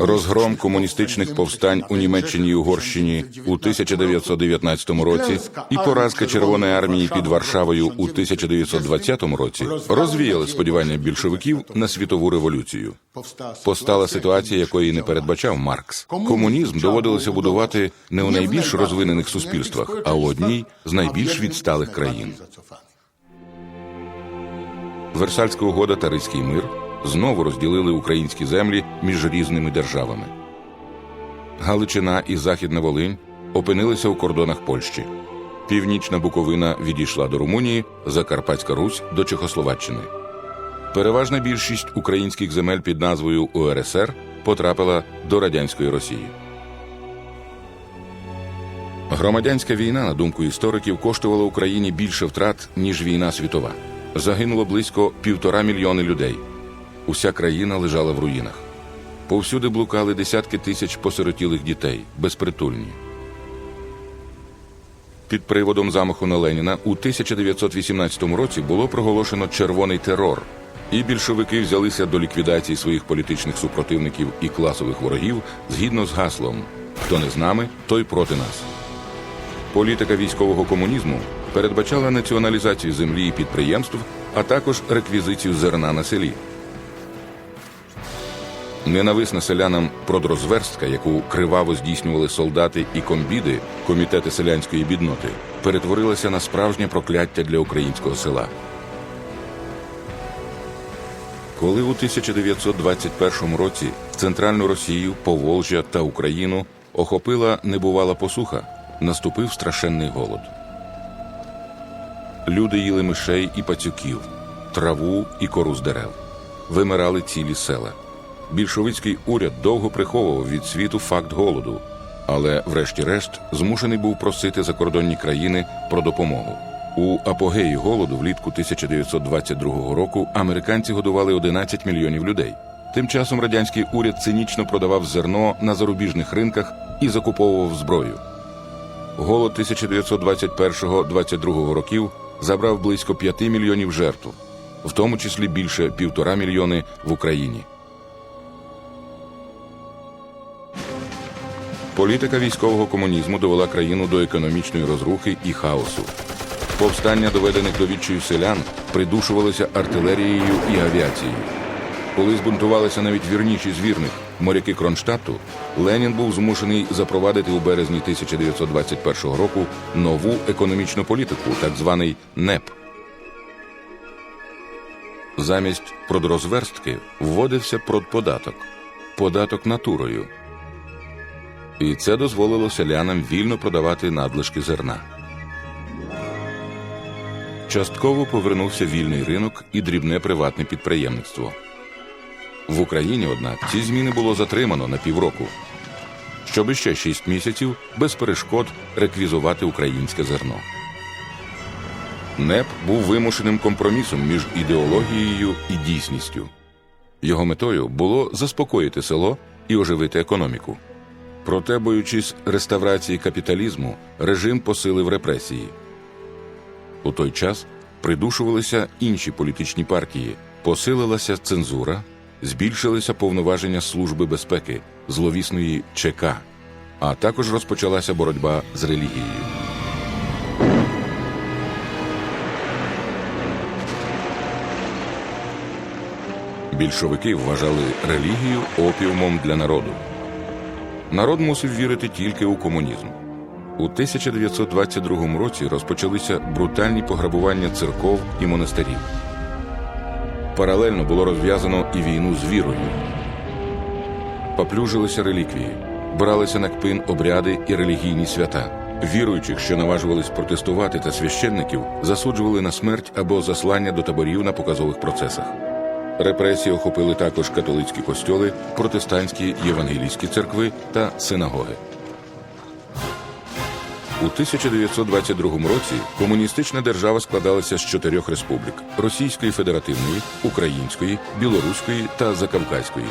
Розгром комуністичних повстань у Німеччині і Угорщині у 1919 році і поразка Червоної армії під Варшавою у 1920 році розвіяли сподівання більшовиків на світову революцію. Постала ситуація, якої не передбачав Маркс. Комунізм доводилося будувати не у найбільш розвинених суспільствах, а у одній з найбільш відсталих країн. Версальська угода та Ризький мир знову розділили українські землі між різними державами. Галичина і Західна Волинь опинилися у кордонах Польщі. Північна Буковина відійшла до Румунії, Закарпатська Русь до Чехословаччини. Переважна більшість українських земель під назвою УРСР потрапила до радянської Росії. Громадянська війна, на думку істориків, коштувала Україні більше втрат, ніж війна світова. Загинуло близько півтора мільйони людей. Уся країна лежала в руїнах. Повсюди блукали десятки тисяч посиротілих дітей, безпритульні. Під приводом замаху на Леніна у 1918 році було проголошено червоний терор, і більшовики взялися до ліквідації своїх політичних супротивників і класових ворогів згідно з гаслом Хто не з нами, той проти нас. Політика військового комунізму передбачала націоналізацію землі і підприємств, а також реквізицію зерна на селі. Ненависна селянам продрозверстка, яку криваво здійснювали солдати і комбіди, комітети селянської бідноти, перетворилася на справжнє прокляття для українського села. Коли у 1921 році центральну Росію, Поволжя та Україну охопила небувала посуха, наступив страшенний голод. Люди їли мишей і пацюків, траву і кору з дерев, вимирали цілі села. Більшовицький уряд довго приховував від світу факт голоду, але, врешті-решт, змушений був просити закордонні країни про допомогу. У апогеї голоду влітку 1922 року американці годували 11 мільйонів людей. Тим часом радянський уряд цинічно продавав зерно на зарубіжних ринках і закуповував зброю. Голод 1921-22 років забрав близько 5 мільйонів жертв, в тому числі більше півтора мільйони в Україні. Політика військового комунізму довела країну до економічної розрухи і хаосу. Повстання, доведених до відчаю селян, придушувалися артилерією і авіацією. Коли збунтувалися навіть вірніші з вірних моряки Кронштадту, Ленін був змушений запровадити у березні 1921 року нову економічну політику, так званий НЕП. Замість продрозверстки вводився продподаток податок натурою. І це дозволило селянам вільно продавати надлишки зерна. Частково повернувся вільний ринок і дрібне приватне підприємництво. В Україні, однак, ці зміни було затримано на півроку, щоб ще шість місяців без перешкод реквізувати українське зерно. НЕП був вимушеним компромісом між ідеологією і дійсністю. Його метою було заспокоїти село і оживити економіку. Проте, боючись реставрації капіталізму, режим посилив репресії. У той час придушувалися інші політичні партії, посилилася цензура, збільшилися повноваження Служби безпеки, зловісної ЧК, а також розпочалася боротьба з релігією. Більшовики вважали релігію опіумом для народу. Народ мусив вірити тільки у комунізм. У 1922 році розпочалися брутальні пограбування церков і монастирів. Паралельно було розв'язано і війну з вірою. Поплюжилися реліквії, бралися на кпин обряди і релігійні свята. Віруючих, що наважувались протестувати та священників, засуджували на смерть або заслання до таборів на показових процесах. Репресії охопили також католицькі костьоли, протестантські євангелійські церкви та синагоги. У 1922 році комуністична держава складалася з чотирьох республік: Російської Федеративної, Української, Білоруської та Закавказької.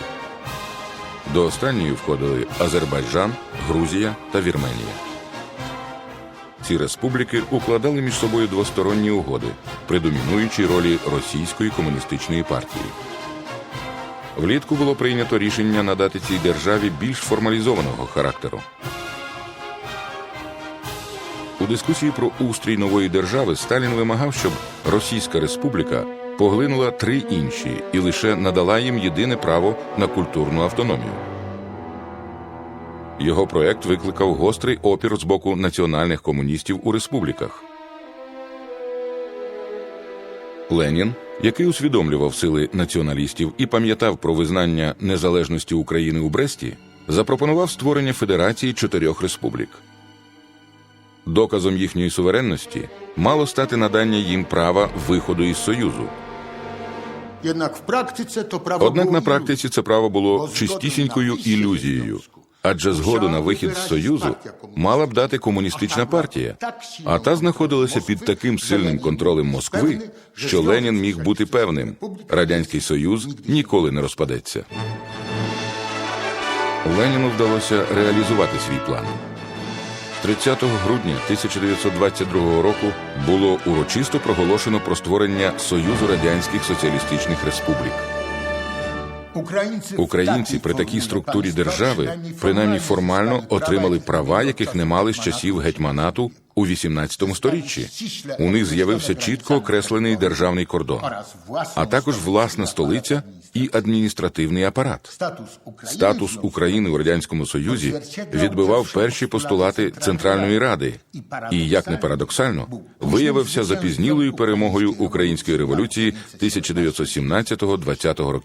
До останньої входили Азербайджан, Грузія та Вірменія. Ці республіки укладали між собою двосторонні угоди при домінуючій ролі Російської комуністичної партії. Влітку було прийнято рішення надати цій державі більш формалізованого характеру. У дискусії про устрій нової держави Сталін вимагав, щоб Російська Республіка поглинула три інші і лише надала їм єдине право на культурну автономію. Його проект викликав гострий опір з боку національних комуністів у республіках. Ленін, який усвідомлював сили націоналістів і пам'ятав про визнання незалежності України у Бресті, запропонував створення федерації чотирьох республік. Доказом їхньої суверенності мало стати надання їм права виходу із Союзу. Jednak w praktyce to prawo Однак на практиці це право було чистісінькою ілюзією, адже згоду на вихід з Союзу мала б дати комуністична партія, а та знаходилася під таким сильним контролем Москви, що Ленін міг бути певним, радянський союз ніколи не розпадеться. Леніну вдалося реалізувати свій план. 30 грудня 1922 року було урочисто проголошено про створення Союзу радянських соціалістичних республік. Українці, при такій структурі держави принаймні формально отримали права, яких не мали з часів гетьманату у 18 сторіччі. У них з'явився чітко окреслений державний кордон, а також власна столиця і адміністративний апарат. статус України, Статус України у радянському союзі відбивав перші постулати Центральної Ради, і як не парадоксально, виявився запізнілою перемогою української революції 1917-20 років.